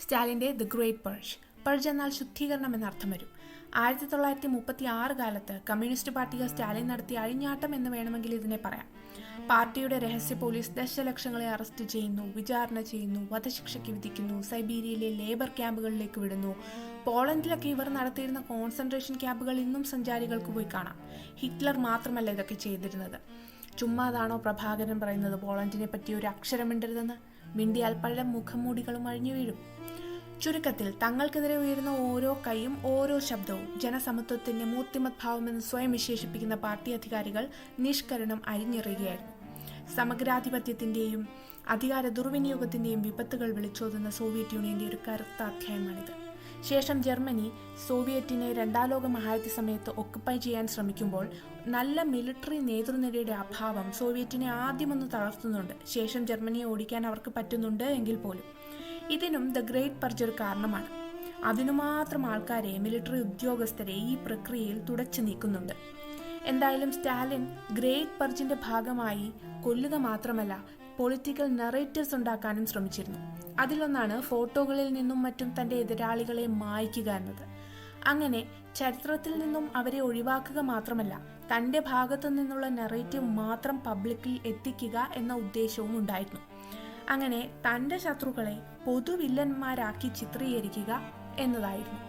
സ്റ്റാലിന്റെ the great purge purge എന്നാൽ ശുദ്ധീകരണം എന്നർത്ഥം വരും. ആയിരത്തി തൊള്ളായിരത്തി മുപ്പത്തി ആറ് കാലത്ത് കമ്മ്യൂണിസ്റ്റ് പാർട്ടികൾ സ്റ്റാലിൻ നടത്തിയ അഴിഞ്ഞാട്ടം എന്ന് വേണമെങ്കിൽ ഇതിനെ പറയാം. പാർട്ടിയുടെ രഹസ്യ പോലീസ് ദശലക്ഷങ്ങളെ അറസ്റ്റ് ചെയ്യുന്നു വിചാരണ ചെയ്യുന്നു വധശിക്ഷയ്ക്ക് വിധിക്കുന്നു സൈബീരിയയിലെ ലേബർ ക്യാമ്പുകളിലേക്ക് വിടുന്നു. പോളണ്ടിലൊക്കെ ഇവർ നടത്തിയിരുന്ന കോൺസെൻട്രേഷൻ ക്യാമ്പുകൾ ഇന്നും സഞ്ചാരികൾക്ക് പോയി കാണാം. ഹിറ്റ്ലർ മാത്രമല്ല ഇതൊക്കെ ചെയ്തിരുന്നത്. ചുമ്മാതാണോ പ്രഭാകരൻ പറയുന്നത്? പോളണ്ടിനെ പറ്റി ഒരു അക്ഷരം മിണ്ടരുതെന്ന്? മിണ്ടിയാൽ പല മുഖംമൂടികളും അഴിഞ്ഞു വീഴും. ചുരുക്കത്തിൽ തങ്ങൾക്കെതിരെ ഉയരുന്ന ഓരോ കൈയും ഓരോ ശബ്ദവും ജനസമത്വത്തിന്റെ മൂർത്തിമത് ഭാവമെന്ന് സ്വയം വിശേഷിപ്പിക്കുന്ന പാർട്ടി അധികാരികൾ നിഷ്കരണം അരിഞ്ഞെറിയുകയായിരുന്നു. സമഗ്രാധിപത്യത്തിന്റെയും അധികാര ദുർവിനിയോഗത്തിന്റെയും വിപത്തുകൾ വിളിച്ചോതുന്ന സോവിയറ്റ് യൂണിയന്റെ ഒരു കറുത്ത അധ്യായമാണിത് ശേഷം ജർമ്മനി സോവിയറ്റിനെ രണ്ടാം ലോക മഹായുദ്ധ സമയത്ത് ഒക്കുപ്പൈ ചെയ്യാൻ ശ്രമിക്കുമ്പോൾ നല്ല മിലിറ്ററി നേതൃനിരയുടെ അഭാവം സോവിയറ്റിനെ ആദ്യമൊന്ന് തളർത്തുന്നുണ്ട്. ശേഷം ജർമ്മനിയെ ഓടിക്കാൻ അവർക്ക് പറ്റുന്നുണ്ട് എങ്കിൽ പോലും. ഇതിനും ദ ഗ്രേറ്റ് പർജ് ഒരു കാരണമാണ്. അതിനു മാത്രം ആൾക്കാരെ മിലിറ്ററി ഉദ്യോഗസ്ഥരെ ഈ പ്രക്രിയയിൽ തുടച്ചു നീക്കുന്നുണ്ട്. എന്തായാലും സ്റ്റാലിൻ ഗ്രേറ്റ് പർജിന്റെ ഭാഗമായി കൊല്ലുക മാത്രമല്ല പൊളിറ്റിക്കൽ നറേറ്റീവ്സ് ഉണ്ടാക്കാനും ശ്രമിച്ചിരുന്നു. അതിലൊന്നാണ് ഫോട്ടോകളിൽ നിന്നും മറ്റും തന്റെ എതിരാളികളെ മായ്ക്കുക എന്നത്. അങ്ങനെ ചരിത്രത്തിൽ നിന്നും അവരെ ഒഴിവാക്കുക മാത്രമല്ല തന്റെ ഭാഗത്തു നിന്നുള്ള നെറേറ്റീവ് മാത്രം പബ്ലിക്കിൽ എത്തിക്കുക എന്ന ഉദ്ദേശവും ഉണ്ടായിരുന്നു. അങ്ങനെ തന്റെ ശത്രുക്കളെ പൊതുവില്ലന്മാരാക്കി ചിത്രീകരിക്കുക എന്നതായിരുന്നു.